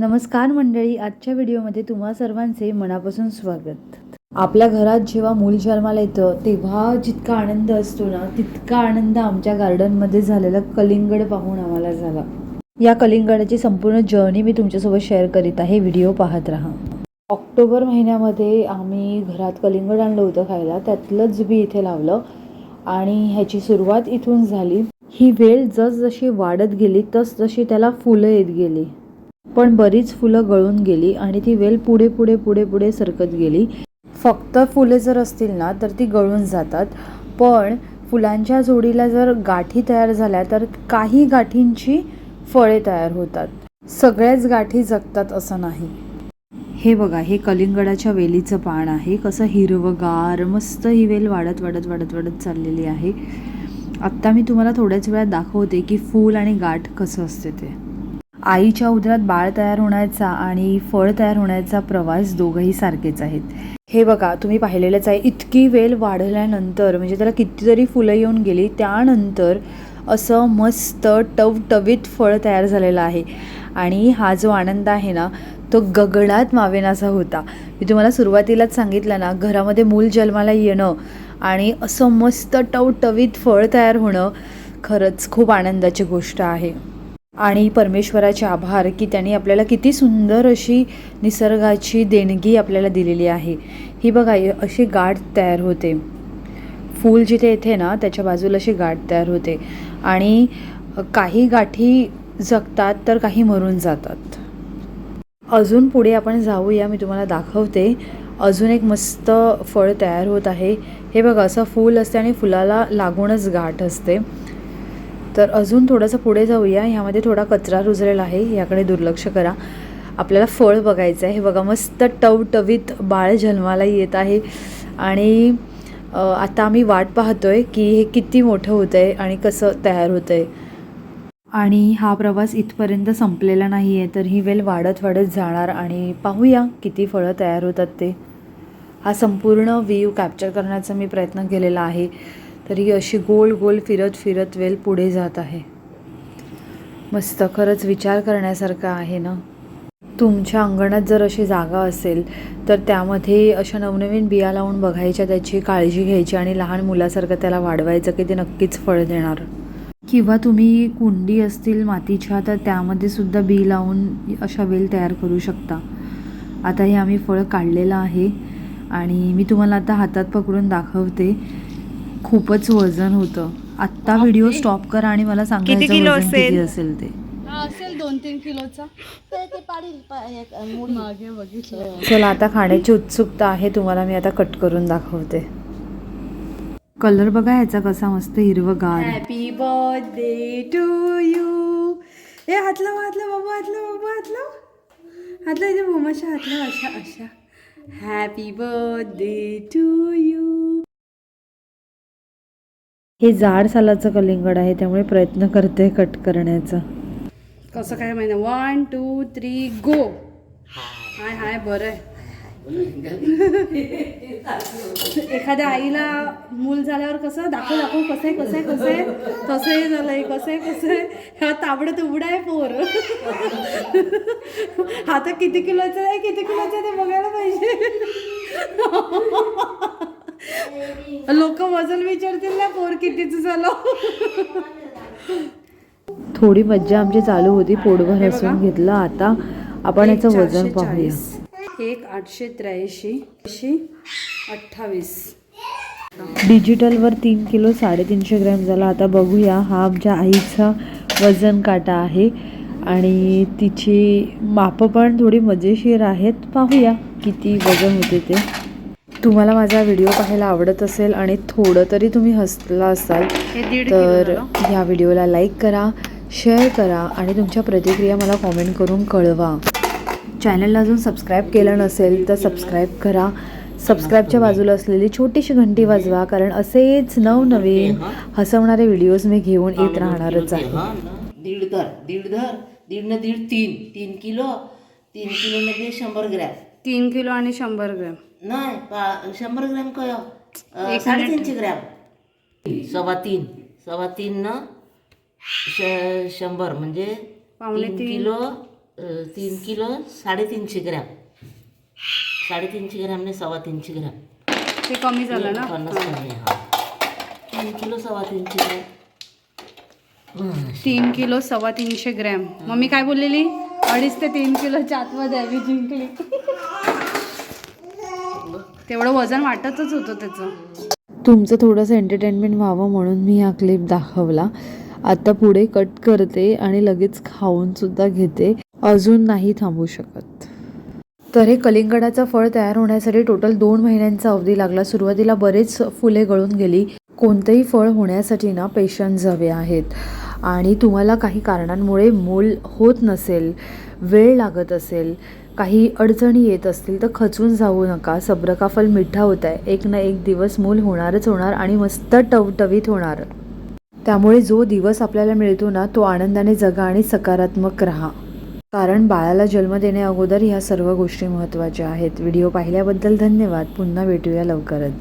नमस्कार मंडळी आजच्या व्हिडिओमध्ये तुम्हा सर्वांचे मनापासून स्वागत. आपल्या घरात जेव्हा मूल जन्माला येतं तेव्हा जितका आनंद असतो ना तितका आनंद आमच्या गार्डनमध्ये झालेला कलिंगड पाहून आम्हाला झाला. या कलिंगडाची संपूर्ण जर्नी मी तुमच्यासोबत शेअर करीत आहे. व्हिडिओ पाहत राहा. ऑक्टोबर महिन्यामध्ये आम्ही घरात कलिंगड आणलं होतं खायला. त्यातलंच बी इथे लावलं आणि ह्याची सुरुवात इथून झाली. ही वेळ जसजशी वाढत गेली तसजशी त्याला फुलं येत गेली. पण बरीच फुलं गळून गेली आणि ती वेल पुढे पुढे पुढे पुढे सरकत गेली. फक्त फुले जर असतील ना तर ती गळून जातात. पण फुलांच्या जोडीला जर गाठी तयार झाल्या तर काही गाठींची फळे तयार होतात. सगळ्याच गाठी जगतात असं नाही. हे बघा हे कलिंगडाच्या वेलीचं पान आहे. कसं हिरवगार मस्त ही वेल वाढत वाढत वाढत वाढत चाललेली आहे. आत्ता मी तुम्हाला थोड्याच वेळात दाखवते की फूल आणि गाठ कसं असते ते. आईच्या उदरात बाळ तयार होण्याचा आणि फळ तयार होण्याचा प्रवास दोघंही सारखेच आहेत. हे बघा तुम्ही पाहिलेलंच आहे. इतकी वेल वाढल्यानंतर म्हणजे त्याला कितीतरी फुलं येऊन गेली त्यानंतर असं मस्त टवटवीत फळ तयार झालेलं आहे. आणि हा जो आनंद आहे ना तो गगडात मावेनासा होता. मी तुम्हाला सुरुवातीलाच सांगितलं ना घरामध्ये मूल जन्माला येणं आणि असं मस्त टवटवीत फळ तयार होणं खरंच खूप आनंदाची गोष्ट आहे. आणि परमेश्वराचे आभार की त्यांनी आपल्याला किती सुंदर अशी निसर्गाची देणगी आपल्याला दिलेली आहे. ही बघा अशी गाठ तयार होते. फूल जिथे येते ना त्याच्या बाजूला अशी गाठ तयार होते. आणि काही गाठी जगतात तर काही मरून जातात. अजून पुढे आपण जाऊया मी तुम्हाला दाखवते. अजून एक मस्त फळ तयार होत आहे. हे बघा असं फूल असते आणि फुलाला लागूनच गाठ असते. तर अजून थोडंसं पुढे जाऊया. ह्यामध्ये थोडा कचरा रुजलेला आहे. याकडे दुर्लक्ष करा. आपल्याला फळ बघायचं आहे. हे बघा मस्त टवटवीत बाळ जन्माला येत आहे. आणि आता आम्ही वाट पाहतो आहे की हे किती मोठं होतं आहे आणि कसं तयार होतं आहे आणि हा प्रवास इथपर्यंत संपलेला नाही आहे तर ही वेल वाढत वाढत जाणार आणि पाहूया किती फळं तयार होतात ते. हा संपूर्ण व्ह्यू कॅप्चर करण्याचा मी प्रयत्न केलेला आहे. तर ही अशी गोल गोल फिरत फिरत वेल पुढे जात आहे. मस्त खरंच विचार करण्यासारखं आहे ना? तुमच्या अंगणात जर अशी जागा असेल तर त्यामध्ये अशा नवनवीन बिया लावून बघायच्या त्याची काळजी घ्यायची आणि लहान मुलासारखं त्याला वाढवायचं की ते नक्कीच फळ देणार. किंवा तुम्ही कुंडी असतील मातीच्या तर त्यामध्ये सुद्धा बी लावून अशा वेल तयार करू शकता. आता हे आम्ही फळ काढलेलं आहे आणि मी तुम्हाला आता हातात पकडून दाखवते. खूपच वजन होतं. आत्ता व्हिडिओ स्टॉप करा आणि मला सांगायचं किलो वजन किती असेल? असेल ते. हा असेल दोन तीन किलोचा. मागे बघितलं. चला आता खाण्याची उत्सुकता आहे. तुम्हाला मी आता कट करून दाखवते. कलर बघा ह्याचा कसा मस्त हिरवगार. हॅपी बर्थडे टू यू ए हातला हातला बाबा हातला बाबा हातला. हातला इथे मम्माच्या हातला अशा अशा. हॅपी बर्थडे टू यू हे जाड सालाचं कलिंगड आहे त्यामुळे प्रयत्न करते कट करण्याचा. कसं काय माहिती one two three go hi hi बरं आहे. एखाद्या आईला मूल झाल्यावर कसं दाखव दाखव कसं आहे कसं आहे कसं आहे कसं आहे झालंय कसं आहे कसं आहे. ह्या ताबडत उघडा आहे पोर. हा तर किती किलोचं आहे किती किलोचं आहे ते बघायला पाहिजे. वजन विचारतील ना पोर कितीच झालं? थोडी मज्जा आमची चालू होती पोटभर हसून घेतलं. आता आपण याचं वजन पाहूया. एक आठशे त्र्याऐंशी. एकशे अठ्ठावीस. डिजिटलवर तीन किलो साडेतीनशे ग्रॅम झाला. आता बघूया हा आमच्या आईचा वजन काटा आहे. आणि तिची मापं पण थोडी मजेशीर आहेत. पाहूया किती वजन होते ते. तुम्हाला माझा व्हिडिओ पाहायला आवडत असेल आणि थोडं तरी तुम्ही हसला असाल तर ह्या व्हिडिओला लाईक करा शेअर करा आणि तुमच्या प्रतिक्रिया मला कॉमेंट करून कळवा. चॅनलला अजून सबस्क्राईब केलं नसेल तर सबस्क्राईब करा. सबस्क्राईबच्या बाजूला असलेली छोटीशी घंटी वाजवा कारण असेच नवनवीन हसवणारे व्हिडिओज मी घेऊन येत राहणारच आहे. दीड धर दीड धर दीड न दीड तीन तीन किलो. तीन किलो मध्ये शंभर ग्रॅम. तीन किलो आणि शंभर ग्रॅम. नाही पा शंभर ग्रॅम काय अं, साडेतीनशे ग्रॅम. सव्वा तीन. सव्वा तीन न श शंभर म्हणजे पावणे तीन. किलो अं, तीन किलो साडेतीनशे ग्रॅम. साडेतीनशे ग्रॅम नाही सव्वा तीनशे ग्रॅम. ते कमी झालं ना? पन्नास. कमी आहे, हा. तीन किलो सव्वा तीनशे ग्रॅम. हं, तीन किलो सव्वा तीनशे ग्रॅम. मम्मी काय बोललेली? अडीच ते तीन किलोच्या आतमध्ये आहे मी जिंकली. तेवढं वजन वाटतच होतं त्याचं. तुमचं थोडंसं एंटरटेनमेंट व्हावं म्हणून मी हा क्लिप दाखवला. आता पुढे कट करते आणि लगेच खाऊन सुद्धा घेते. अजून नाही थांबू शकत. तर हे कलिंगडाचं फळ तयार होण्यासाठी टोटल दोन महिन्यांचा अवधी लागला. सुरुवातीला बरेच फुले गळून गेली. कोणतंही फळ होण्यासाठी ना पेशन्स हवे आहेत. आणि तुम्हाला काही कारणांमुळे मूल होत नसेल वेळ लागत असेल काही अडचणी येत असतील तर खचून जाऊ नका. सब्र का फल मिठा होत आहे एक ना एक दिवस मूल होणारच होणार आणि मस्त टवटवीत होणार. त्यामुळे जो दिवस आपल्याला मिळतो ना तो आनंदाने जगा आणि सकारात्मक राहा. कारण बाळाला जन्म देण्या अगोदर ह्या सर्व गोष्टी महत्त्वाच्या आहेत. व्हिडिओ पाहिल्याबद्दल धन्यवाद. पुन्हा भेटूया लवकरच.